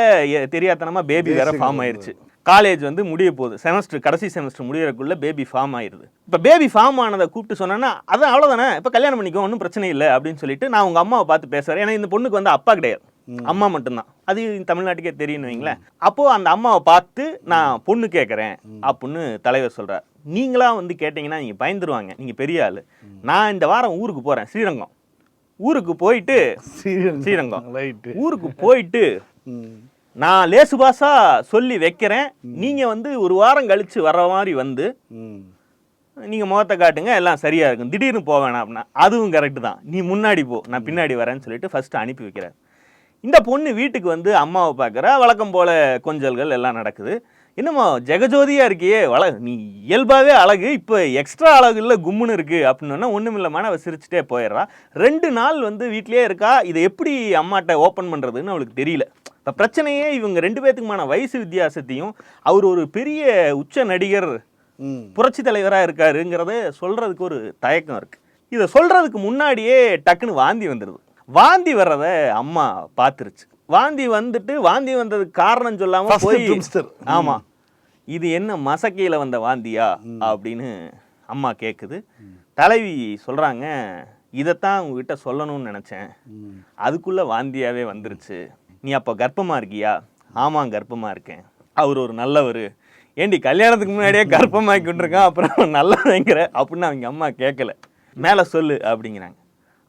தெரியாத்தனமா பேபி வேற ஃபார்ம் ஆயிருச்சு. காலேஜ் வந்து முடிய போகுது. செமஸ்டர் கடைசி செமஸ்டர் முடியறதுக்குள்ள பேபி ஃபார்ம் ஆயிருது. இப்போ பேபி ஃபார்ம் ஆனதை கூப்பிட்டு சொன்னேன்னா அதான் அவ்வளோதானே இப்போ கல்யாணம் பண்ணிக்கோ ஒன்றும் பிரச்சனை இல்லை அப்படின்னு சொல்லிட்டு நான் உங்க அம்மாவை பார்த்து பேசுறேன். ஏன்னா இந்த பொண்ணுக்கு வந்து அப்பா கிடையாது. அம்மா மட்டும்தான். அது தமிழ்நாட்டுக்கே தெரியும்னு வைங்களேன். அப்போ அந்த அம்மாவை பார்த்து நான் பொண்ணு கேட்குறேன் அப்படின்னு தலைவர் சொல்றார். நீங்களா வந்து கேட்டிங்கன்னா நீங்க பயந்துருவாங்க. நீங்க பெரிய ஆளு. நான் இந்த வாரம் ஊருக்கு போறேன் ஸ்ரீரங்கம். ஊருக்கு போயிட்டு ஸ்ரீரங்கம். ஊருக்கு போயிட்டு நான் லேசு பாசா சொல்லி வைக்கிறேன். நீங்க வந்து ஒரு வாரம் கழிச்சு வர்ற மாதிரி வந்து ம். நீங்க முகத்தை காட்டுங்க எல்லாம் சரியா இருக்கும். திடீர்னு போக வேணாம் அப்படின்னா அதுவும் கரெக்ட் தான். நீ முன்னாடி போ நான் பின்னாடி வரேன்னு சொல்லிட்டு ஃபர்ஸ்ட் அனுப்பி வைக்கிறார். இந்த பொண்ணு வீட்டுக்கு வந்து அம்மாவை பார்க்குறா. வழக்கம் போல கொஞ்சல்கள் எல்லாம் நடக்குது. என்னம்மா ஜெகஜோதியா இருக்கியே? வள நீ இயல்பாவே அழகு இப்போ எக்ஸ்ட்ரா அழகு இல்லை கும்முன்னு இருக்கு அப்படின்னா ஒன்றும் இல்லாமல் அவள் சிரிச்சுட்டே போயிடுறா. ரெண்டு நாள் வந்து வீட்லயே இருக்கா? இதை எப்படி அம்மாட்ட ஓப்பன் பண்ணுறதுன்னு அவளுக்கு தெரியல. இப்போ பிரச்சனையே இவங்க ரெண்டு பேத்துக்குமான வயசு வித்தியாசத்தையும் அவர் ஒரு பெரிய உச்ச நடிகர் புரட்சி தலைவராக இருக்காருங்கிறத சொல்றதுக்கு ஒரு தயக்கம் இருக்கு. இதை சொல்றதுக்கு முன்னாடியே டக்குன்னு வாந்தி வந்துடுது வாந்தி வர்றத அம்மா பார்த்துருச்சு. வாந்தி வந்துட்டு வாந்தி வந்ததுக்கு காரணம் சொல்லாம போய். ஆமா. இது என்ன மசக்கையில வந்த வாந்தியா அப்படின்னு அம்மா கேக்குது. தலைவி சொல்றாங்க இதைத்தான் உங்ககிட்ட சொல்லணும்னு நினச்சேன். அதுக்குள்ளே வாந்தியாகவே வந்துருச்சு. நீ அப்போ கர்ப்பமாக இருக்கியா? ஆமாம் கர்ப்பமாக இருக்கேன். அவர் ஒரு நல்லவர். ஏண்டி கல்யாணத்துக்கு முன்னாடியே கர்ப்பமாக்கிட்டு இருக்கான் அப்புறம் நல்லவங்கிற அப்படின்னு அவங்க அம்மா கேட்கல மேலே சொல்லு அப்படிங்கிறாங்க.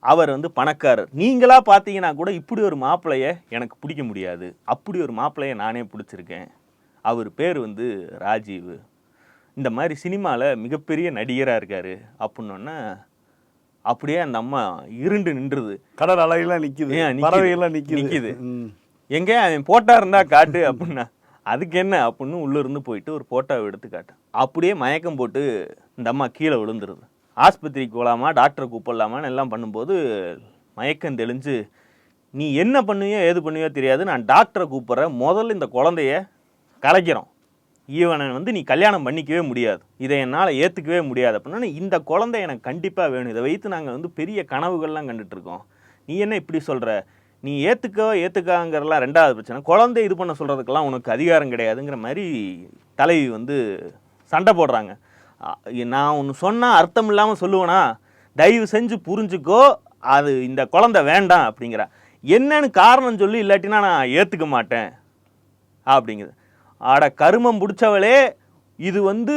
அவர் வந்து பணக்காரர். நீங்களா பார்த்தீங்கன்னா கூட இப்படி ஒரு மாப்பிளைய எனக்கு பிடிக்க முடியாது. அப்படி ஒரு மாப்பிளைய நானே பிடிச்சிருக்கேன். அவர் பேர் வந்து ராஜீவ். இந்த மாதிரி சினிமாவில் மிகப்பெரிய நடிகராக இருக்காரு அப்படின்னோடனே அப்படியே அந்த அம்மா இருண்டு நின்றுது. கடல் அலையெல்லாம் நிக்குது. ஏன் நிக்குது? பறவைகள்லாம் நிக்குது. நிக்குது. ம். எங்க அவன் போட்டா இருந்தா காட்டு அப்படின்னா அதுக்கு என்ன அப்படின்னு உள்ள இருந்து போயிட்டு ஒரு போட்டோவை எடுத்து காட்டு. அப்படியே மயக்கம் போட்டு இந்த அம்மா கீழே விழுந்துருது. ஆஸ்பத்திரிக்கு போகலாமா டாக்டரை கூப்பிடலாமான்னு எல்லாம் பண்ணும்போது மயக்கம் தெளிஞ்சு நீ என்ன பண்ணுவியோ ஏது பண்ணுவியோ தெரியாது நான் டாக்டரை கூப்பிட்றேன். முதல்ல இந்த குழந்தைய கலைக்கிறோம். ஈவனை வந்து நீ கல்யாணம் பண்ணிக்கவே முடியாது. இதை என்னால் ஏற்றுக்கவே முடியாது. அப்படின்னா இந்த குழந்தை எனக்கு கண்டிப்பாக வேணும். இதை வைத்து நாங்கள் வந்து பெரிய கனவுகள்லாம் கண்டுட்ருக்கோம் நீ என்ன இப்படி சொல்கிற நீ ஏற்றுக்கோ ஏற்றுக்காங்கிறலாம் ரெண்டாவது பிரச்சனை. குழந்தை இது பண்ண சொல்கிறதுக்கெல்லாம் உனக்கு அதிகாரம் கிடையாதுங்கிற மாதிரி தலைவி வந்து சண்டை போடுறாங்க. நான் ஒன்று சொன்னால் அர்த்தம் இல்லாமல் சொல்லுவேனா? தயவு செஞ்சு புரிஞ்சுக்கோ. அது இந்த குழந்தை வேண்டாம் அப்படிங்கிற. என்னன்னு காரணம் சொல்லி இல்லாட்டினா நான் ஏற்றுக்க மாட்டேன். அப்படிங்குது. ஆட கருமம் பிடிச்சவளே இது வந்து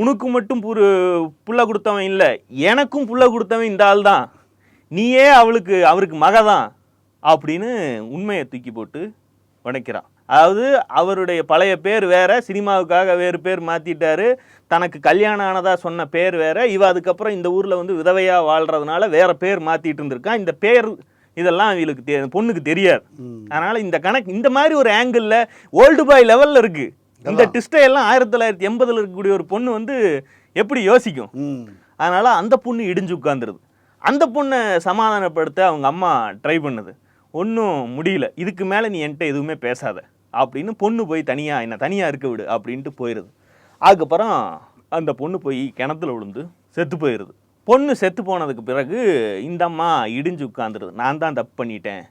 உனக்கு மட்டும் புரு புள்ள கொடுத்தவன் இல்லை. எனக்கும் புள்ள கொடுத்தவன் இந்த ஆள் தான். நீயே அவளுக்கு அவருக்கு மக தான் அப்படின்னு உண்மையை தூக்கி போட்டு உடைக்கிறான். அதாவது அவருடைய பழைய பேர் வேற சினிமாவுக்காக வேறு பேர் மாத்திட்டாரு. தனக்கு கல்யாணம் ஆனதா சொன்ன பேர் வேற. இவ அதுக்கப்புறம் இந்த ஊர்ல வந்து விதவையா வாழ்றதுனால வேற பேர் மாத்திட்டு இருந்திருக்கான் இந்த பேர் இதெல்லாம் இவளுக்கு தெ பொண்ணுக்கு தெரியாது. அதனால இந்த கணக்கு இந்த மாதிரி ஒரு ஆங்கிள் ஓல்டு பாய் லெவல்ல இருக்கு. இந்த டிஸ்டை எல்லாம் ஆயிரத்தி தொள்ளாயிரத்தி எண்பதுல இருக்கக்கூடிய ஒரு பொண்ணு வந்து எப்படி யோசிக்கும். அதனால அந்த பொண்ணு இடிஞ்சு உட்காந்துருது அந்த பொண்ணை சமாதானப்படுத்த அவங்க அம்மா ட்ரை பண்ணுது. ஒன்றும் முடியல. இதுக்கு மேலே நீ என்கிட்ட எதுவுமே பேசாத. அப்படின்னு பொண்ணு போய் தனியாக என்ன தனியாக இருக்க விடு அப்படின்ட்டு போயிடுது அதுக்கப்புறம் அந்த பொண்ணு போய் கிணத்துல விழுந்து செத்து போயிடுது பொண்ணு செத்து போனதுக்கு பிறகு இந்த அம்மா இடிஞ்சு உட்காந்துருது நான் தான் தப்பு பண்ணிட்டேன்.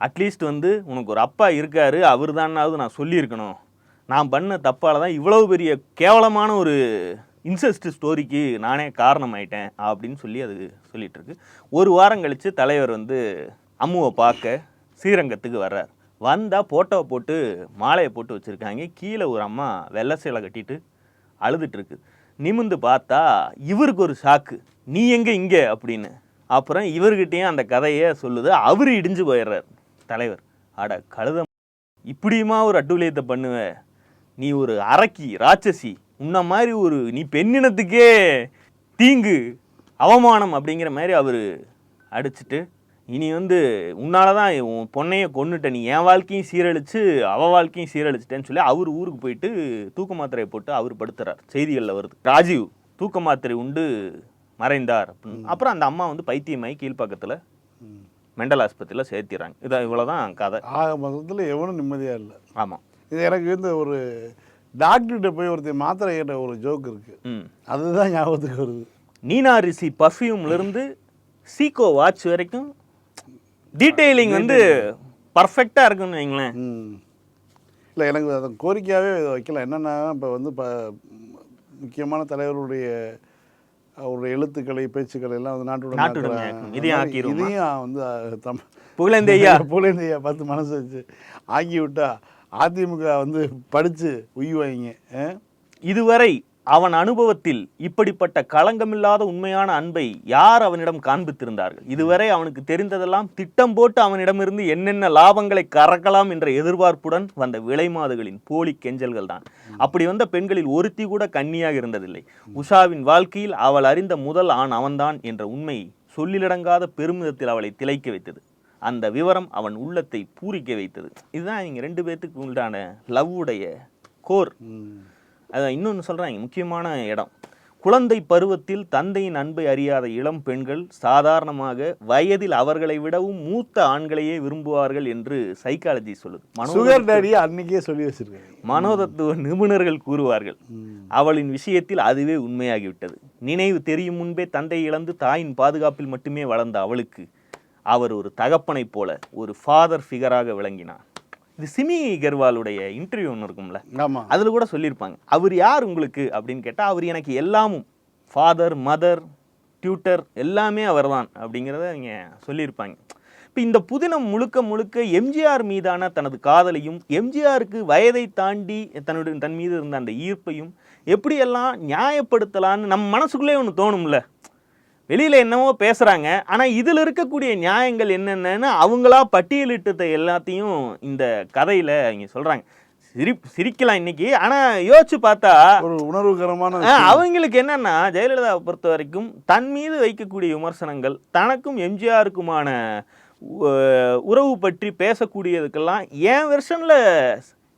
அட்லீஸ்ட் வந்து உனக்கு ஒரு அப்பா இருக்காரு. அவர் தானாவது நான் சொல்லியிருக்கணும். நான் பண்ண தப்பால் தான் இவ்வளவு பெரிய கேவலமான ஒரு இன்சஸ்ட் ஸ்டோரிக்கு நானே காரணமாயிட்டேன் அப்படின்னு சொல்லி அது சொல்லிகிட்ருக்கு ஒரு வாரம் கழித்து தலைவர் வந்து அம்முவை பார்க்க ஸ்ரீரங்கத்துக்கு வர்றார். வந்தால் ஃபோட்டோவை போட்டு மாலையை போட்டு வச்சுருக்காங்க. கீழே ஒரு அம்மா வெள்ளை சேலை கட்டிட்டு அழுதுட்டுருக்கு நிமிந்து பார்த்தா இவருக்கு ஒரு ஷாக்கு நீ எங்கே இங்கே? அப்படின்னு. அப்புறம் இவர்கிட்டையும் அந்த கதையை சொல்லுது. அவர் இடிஞ்சு போயிடுறார். தலைவர் அட கழுத இப்படியுமா ஒரு அட்டுழியத்தை பண்ணுவ? நீ ஒரு அரக்கி ராட்சசி உன்ன மாதிரி ஒரு நீ பெண்ணினத்துக்கே தீங்கு அவமானம் அப்படிங்கிற மாதிரி அவர் அடிச்சிட்டு இனி வந்து உன்னால தான் உன் பொண்ணைய கொன்னுட்ட. நீ என் வாழ்க்கையும் சீரழிச்சு அவ வாழ்க்கையும் சீரழிச்சிட்டேன்னு சொல்லி அவர் ஊருக்கு போயிட்டு தூக்க மாத்திரையை போட்டு அவர் படுத்துறார். செய்திகளில் வருது. ராஜீவ் தூக்க மாத்திரை உண்டு மறைந்தார் அப்படின்னு. அப்புறம் அந்த அம்மா வந்து பைத்தியமாயி கீழ்ப்பக்கத்தில் மெண்டல் ஆஸ்பத்திரியில் சேர்த்திடுறாங்க இதான் இவ்வளோதான் கதை. ஆக மொத்தத்தில் எவனும் நிம்மதியாக இல்லை. ஆமாம் இது எனக்கு இந்த ஒரு டாக்டர்கிட்ட போய் ஒருத்தர் மாத்திரை கேட்ட ஒரு ஜோக் இருக்கு. ம். அதுதான் ஞாபகத்துக்கு வருது. நீனா ரிசி பர்ஃப்யூம்லேருந்து சீகோ வாட்ச் வரைக்கும் டீட்டெயிலிங் வந்து பர்ஃபெக்டாக இருக்குன்னு வைங்களேன். இல்லை எனக்கு அதை கோரிக்கையாகவே வைக்கல. என்னென்னா இப்போ வந்து இப்போ முக்கியமான தலைவருடைய அவருடைய எழுத்துக்களை பேச்சுக்களை எல்லாம் வந்து நாட்டுடன். இதையும் வந்து அஹ், தம் புகழேந்தையா [laughs] புலேந்தையா பார்த்து மனசு வச்சு ஆக்கி விட்டா அதிமுக வந்து படித்து உய்வாங்க இதுவரை அவன் அனுபவத்தில் இப்படிப்பட்ட களங்கமில்லாத உண்மையான அன்பை யார் அவனிடம் காண்பித்திருந்தார்கள்? இதுவரை அவனுக்கு தெரிந்ததெல்லாம் திட்டம் போட்டு அவனிடமிருந்து என்னென்ன லாபங்களை கறக்கலாம் என்ற எதிர்பார்ப்புடன் வந்த விலைமாதுகளின் போலி கெஞ்சல்கள் தான் அப்படி வந்த பெண்களில் ஒருத்தி கூட கண்ணியாக இருந்ததில்லை. உஷாவின் வாழ்க்கையில் அவள் அறிந்த முதல் ஆண் அவன்தான் என்ற உண்மை சொல்லிலடங்காத பெருமிதத்தில் அவளை திளைக்க வைத்தது. அந்த விவரம் அவன் உள்ளத்தை பூரிக்க வைத்தது. இதுதான் நீங்கள் ரெண்டு பேர்த்துக்கு உண்டான லவ்வுடைய கோர். அதான் இன்னொன்று சொல்கிறாங்க முக்கியமான இடம். குழந்தை பருவத்தில் தந்தையின் அன்பை அறியாத இளம் பெண்கள் சாதாரணமாக வயதில் அவர்களை விடவும் மூத்த ஆண்களையே விரும்புவார்கள் என்று சைக்காலஜி சொல்லுது. சுகர் டேடியை அன்னைக்கே சொல்லி வச்சிருக்காங்க மனோதத்துவ நிபுணர்கள் கூறுவார்கள். அவளின் விஷயத்தில் அதுவே உண்மையாகிவிட்டது. நினைவு தெரியும் முன்பே தந்தை இழந்து தாயின் பாதுகாப்பில் மட்டுமே வளர்ந்த அவளுக்கு அவர் ஒரு தகப்பனைப் போல ஒரு ஃபாதர் ஃபிகராக விளங்கினார். இது சிமி கர்வாலுடைய இன்டர்வியூ ஒன்று இருக்கும்ல. ஆமாம் அதில் கூட சொல்லியிருப்பாங்க. அவர் யார் உங்களுக்கு? அப்படின்னு கேட்டால் அவர் எனக்கு எல்லாமும். ஃபாதர் மதர் டியூட்டர் எல்லாமே அவர்தான். அப்படிங்கிறத அவங்க சொல்லியிருப்பாங்க. இப்போ இந்த புதினம் முழுக்க முழுக்க எம்ஜிஆர் மீதான தனது காதலையும் எம்ஜிஆருக்கு வயதை தாண்டி தன்னுடைய தன் மீது இருந்த அந்த ஈர்ப்பையும் எப்படியெல்லாம் நியாயப்படுத்தலான்னு நம்ம மனசுக்குள்ளே ஒன்று தோணும்ல. வெளியில என்னவோ பேசுறாங்க. ஆனா இதுல இருக்கக்கூடிய நியாயங்கள் என்னென்னன்னு அவங்களா பட்டியலிட்டதை எல்லாத்தையும் இந்த கதையில இங்க சொல்றாங்க. சிரி சிரிக்கலாம் இன்னைக்கு. ஆனா யோசிச்சு பார்த்தா ஒரு உணர்வுகரமான அவங்களுக்கு என்னன்னா ஜெயலலிதாவை பொறுத்த வரைக்கும் தன் மீது வைக்கக்கூடிய விமர்சனங்கள் தனக்கும் எம்ஜிஆருக்குமான உறவு பற்றி பேசக்கூடியதுக்கெல்லாம் என் வெர்ஷன்ல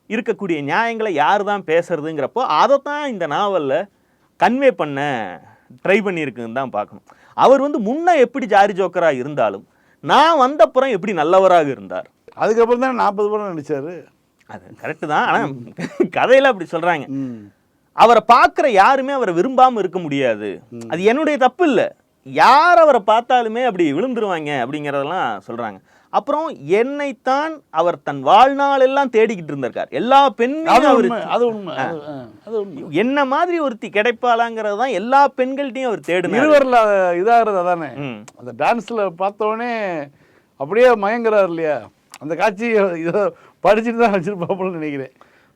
இருக்கக்கூடிய நியாயங்களை யார் தான் பேசுறதுங்கிறப்போ அதை தான் இந்த நாவல்ல கன்வே பண்ண ட்ரை பண்ணியிருக்குன்னு தான் பார்க்கணும். அவர் வந்து முன்ன எப்படி ஜாரி ஜோக்கரா இருந்தாலும் நான் வந்தப்புறம் எப்படி நல்லவராக இருந்தார்? அதுக்கப்புறம் தான் நாற்பது படம் நடிச்சாரு. அது கரெக்டு தான். ஆனால் கதையில அப்படி சொல்றாங்க. ம். அவரை பார்க்குற யாருமே அவரை விரும்பாம இருக்க முடியாது. அது என்னுடைய தப்பு இல்லை. யார் அவரை பார்த்தாலுமே அப்படி விழுந்துருவாங்க அப்படிங்கிறதெல்லாம் சொல்றாங்க. அப்புறம் என்னைத்தான் அவர் தன் வாழ்நாள் எல்லாம் தேடிக்கிட்டு இருந்திருக்கார். எல்லா பெண்ணையும் அவர் அது உண்மை என்ன மாதிரி ஒருத்தி கிடைப்பாளாங்கிறது தான் எல்லா பெண்கள்ட்டையும் அவர் தேடினார். இருவரில் இதாகிறது அதானே. அந்த டான்ஸில் பார்த்தோடனே அப்படியே மயங்குறாரு இல்லையா? அந்த காட்சி இதை படிச்சுட்டு தான் வச்சிருப்பாப்புன்னு நினைக்கிறேன்.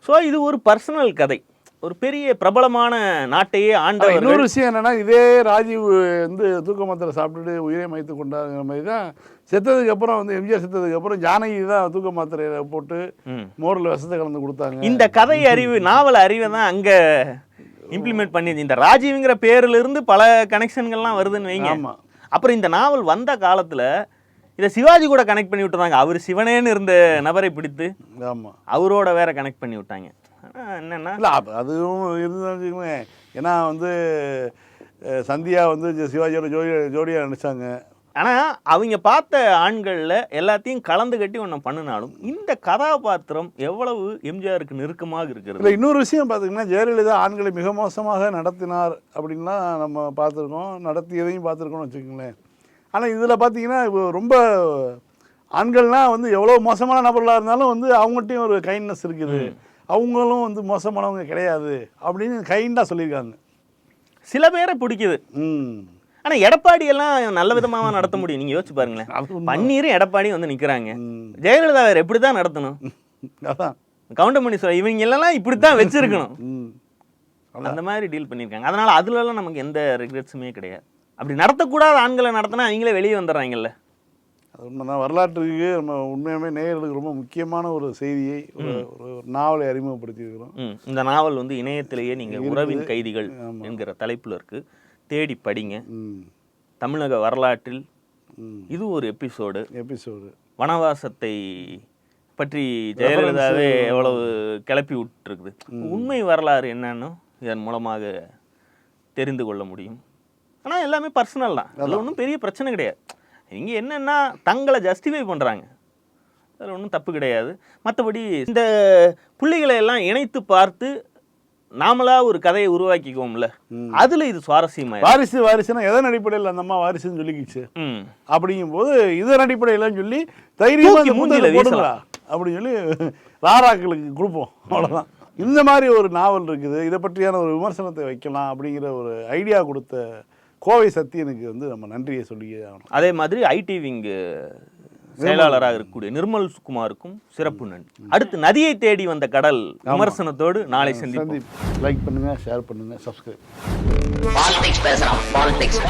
ஸோ இது ஒரு பர்சனல் கதை. ஒரு பெரிய பிரபலமான நாட்டையே ஆண்டவர் இன்னொரு விஷயம் என்னன்னா இதே ராஜீவ் வந்து தூக்க மாத்திரை சாப்பிட்டுட்டு உயிரை மைத்து கொண்டாங்கிற மாதிரி தான் செத்ததுக்கு அப்புறம் வந்து எம்ஜிஆர் செத்ததுக்கு அப்புறம் ஜானகி தான் தூக்க மாத்திரையை போட்டு. மோரில் விஷத்தை கலந்து கொடுத்தாங்க. இந்த கதை அறிவு நாவல் அறிவை தான் அங்க இம்ப்ளிமெண்ட் பண்ணி இந்த ராஜீவ்ங்கிற பேர்ல இருந்து பல கனெக்ஷன்கள்லாம் வருதுன்னு வைங்க. ஆமா. அப்புறம் இந்த நாவல் வந்த காலத்துல இதை சிவாஜி கூட கனெக்ட் பண்ணி விட்டுறாங்க அவர் சிவனேன்னு இருந்த நபரை பிடித்து ஆமா. அவரோட வேற கனெக்ட் பண்ணி விட்டாங்க. என்னன்னா? இல்லை அதுவும் வச்சுக்கோங்களேன். ஏன்னா வந்து சந்தியா வந்து சிவாஜியோட ஜோடி ஜோடியாக நடிச்சாங்க. ஆனா அவங்க பார்த்த ஆண்கள்ல எல்லாத்தையும் கலந்து கட்டி ஒன்று பண்ணினாலும் இந்த கதாபாத்திரம் எவ்வளவு எம்ஜிஆருக்கு நெருக்கமாக இருக்கிறது? இல்லை இன்னொரு விஷயம் பார்த்தீங்கன்னா ஜெயலலிதா ஆண்களை மிக மோசமாக நடத்தினார் அப்படின்லாம் நம்ம பார்த்துருக்கோம். நடத்தியதையும் பார்த்துருக்கோம்னு வச்சுக்கோங்களேன். ஆனால் இதில் பார்த்தீங்கன்னா இப்போ ரொம்ப ஆண்கள்லாம் வந்து எவ்வளோ மோசமான நபர்களாக இருந்தாலும் வந்து அவங்கள்ட்டையும் ஒரு கைண்ட்னஸ் இருக்குது. அவங்களும் வந்து மோசமானவங்க கிடையாது அப்படின்னு கைண்டாக சொல்லியிருக்காங்க. சில பேரை பிடிக்குது. ம். ஆனா எடப்பாடி எல்லாம் நல்ல விதமாக நடத்த முடியும்? நீங்க யோசிச்சு பாருங்களேன். பன்னீரும் எடப்பாடியும் வந்து நிக்கிறாங்க. ம். ஜெயலலிதா வேற எப்படிதான் நடத்தணும்? அதான். கவுண்டமணி சொல்ல இவங்க எல்லாம் இப்படித்தான் வச்சிருக்கணும். ம். அந்த மாதிரி டீல் பண்ணியிருக்காங்க. அதனால அதுல எல்லாம் நமக்கு எந்த ரிக்ரெட்ஸுமே கிடையாது. அப்படி நடத்தக்கூடாத ஆண்களை நடத்தினா அவங்களே வெளியே வந்துடுறாங்கல்ல. உண்மைதான். வரலாற்றுக்கு நம்ம உண்மையாகவே நேயர்களுக்கு ரொம்ப முக்கியமான ஒரு செய்தியை ஒரு நாவலை அறிமுகப்படுத்தியிருக்கிறோம். இந்த நாவல் வந்து இணையத்திலேயே நீங்க இருக்குது. உறவின் கைதிகள். என்கிற தலைப்புல இருக்கு. தேடி படிங்க. தமிழக வரலாற்றில் இது ஒரு எபிசோடு. எபிசோடு. வனவாசத்தை பற்றி ஜெயலலிதாவே எவ்வளவு கிளப்பி விட்டுருக்குது. உண்மை வரலாறு என்னன்னு இதன் மூலமாக தெரிந்து கொள்ள முடியும். ஆனால் எல்லாமே பர்சனல் தான். அதில் ஒன்றும் பெரிய பிரச்சனை கிடையாது. இவங்க என்னன்னா தங்களை ஜஸ்டிஃபை பண்ணுறாங்க அதில் ஒன்றும் தப்பு கிடையாது. மற்றபடி இந்த புள்ளிகளை எல்லாம் இணைத்து பார்த்து நாமளா ஒரு கதையை உருவாக்கிக்குவோம்ல. அதுல இது சுவாரஸ்யமா வாரிசு வாரிசுனா எதன் அடிப்படையில் அந்த அம்மா வாரிசுன்னு சொல்லிக்கிச்சு? ம். அப்படிங்கும்போது இதன் அடிப்படையில் சொல்லி தைரியமா மூஞ்சில போடுங்களா அப்படின்னு சொல்லி ராராக்களுக்கு கொடுப்போம். அவ்வளவுதான். இந்த மாதிரி ஒரு நாவல் இருக்குது. இதை பற்றியான ஒரு விமர்சனத்தை வைக்கலாம் அப்படிங்கிற ஒரு ஐடியா கொடுத்த கோவை சத்தியனுக்கு வந்து நம்ம நன்றியை சொல்லியே ஆகணும். அதே மாதிரி ஐடி விங் செயலாளராக இருக்கக்கூடிய நிர்மல் குமாருக்கும் சிறப்பு நன்றி. அடுத்து நதியை தேடி வந்த கடல் விமர்சனத்தோடு நாளை சந்திப்போம். சந்தீப். லைக் பண்ணுங்க ஷேர் பண்ணுங்க சப்ஸ்கிரைப் பாலிடிக்ஸ் பேசுறான் பாலிடிக்ஸ்